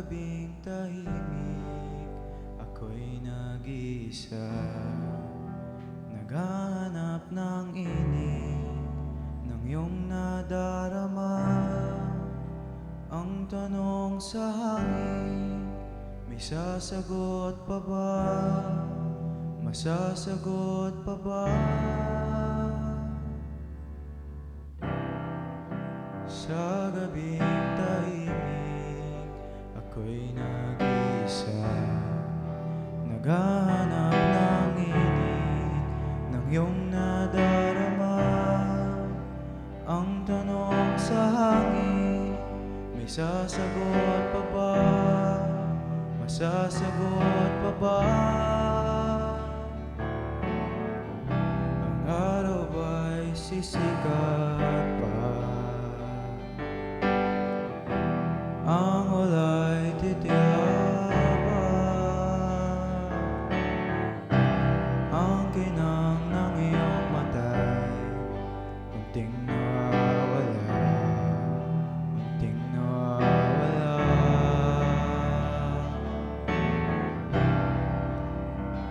gabing tahimik Ako'y nag-iisa Naghahanap ng init Ng iyong nadarama Ang tanong sa hangin May sasagot pa ba? Masasagot pa ba? Sa gabing Ako'y nag-isa Naghahanap ng init Ng iyong nadarama Ang tanong sa hangin May sasagot pa ba? Masasagot pa ba? Ang araw ba'y sisikat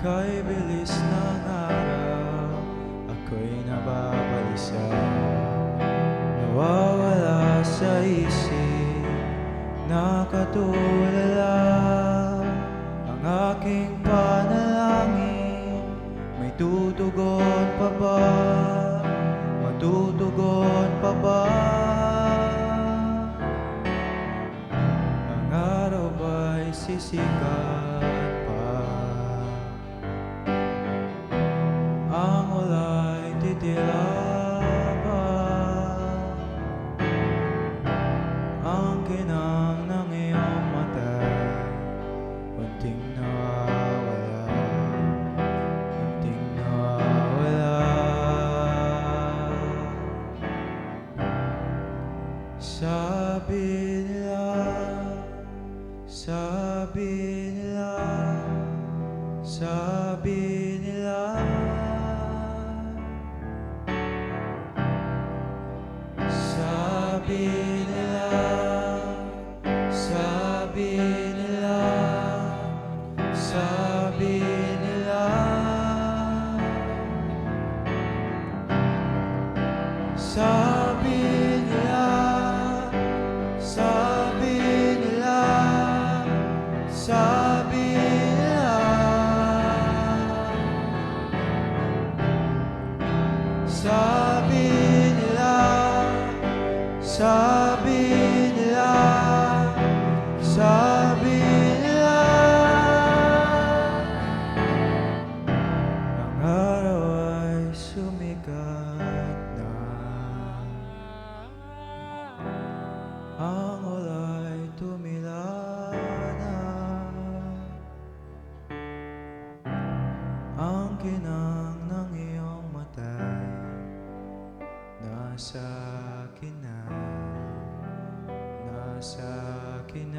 Kay bilis ng araw Ako'y nababalisa Nawawala sa isip Nakatulala Ang aking panalangin May tutugon pa ba? Matutugon pa ba? Ang araw ba'y sisikat Sabi nila Sabi nila Sabi side. Nasa akin nasa akin.